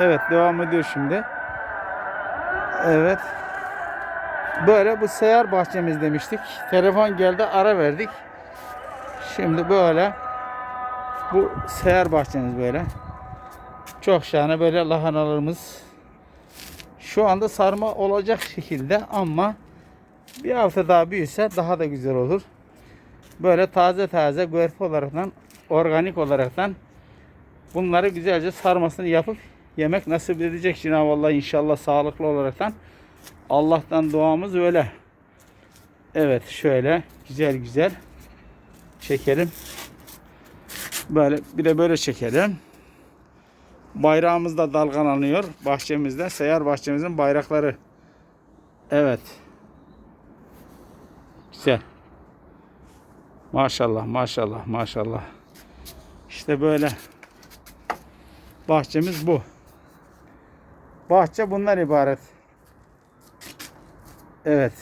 Evet devam ediyor şimdi. Evet. Böyle bu seyyar bahçemiz demiştik. Telefon geldi ara verdik. Şimdi böyle bu seyyar bahçemiz böyle. Çok şahane böyle lahanalarımız. Şu anda sarma olacak şekilde ama bir hafta daha büyüse daha da güzel olur. Böyle taze taze görf olaraktan, organik olaraktan bunları güzelce sarmasını yapıp yemek nasip edecek Cenab-ı Allah inşallah sağlıklı olaraktan. Allah'tan duamız öyle. Evet şöyle güzel güzel çekelim. Böyle bir de böyle çekelim. Bayrağımız da dalgalanıyor bahçemizde. Seyyar bahçemizin bayrakları. Evet. Güzel. Maşallah maşallah maşallah. İşte böyle bahçemiz bu. Bahçe bunlar ibaret. Evet.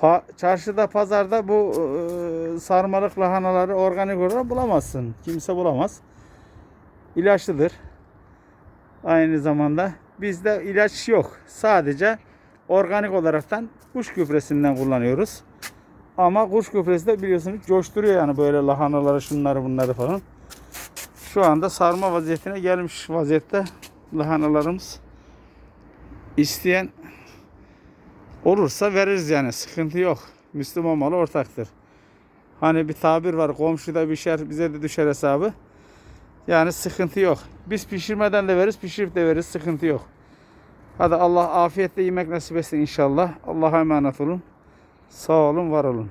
Pa- çarşıda, pazarda bu e, sarmalık lahanaları organik olarak bulamazsın. Kimse bulamaz. İlaçlıdır. Aynı zamanda bizde ilaç yok. Sadece organik olaraktan kuş gübresinden kullanıyoruz. Ama kuş gübresi de biliyorsunuz coşturuyor yani böyle lahanaları şunları bunları falan. Şu anda sarma vaziyetine gelmiş vaziyette lahanalarımız. İsteyen olursa veririz yani sıkıntı yok. Müslüman malı ortaktır. Hani bir tabir var komşuda düşer bize de düşer hesabı. Yani sıkıntı yok. Biz pişirmeden de veririz pişirip de veririz sıkıntı yok. Hadi Allah afiyetle yemek nasip etsin inşallah. Allah'a emanet olun. Sağ olun var olun.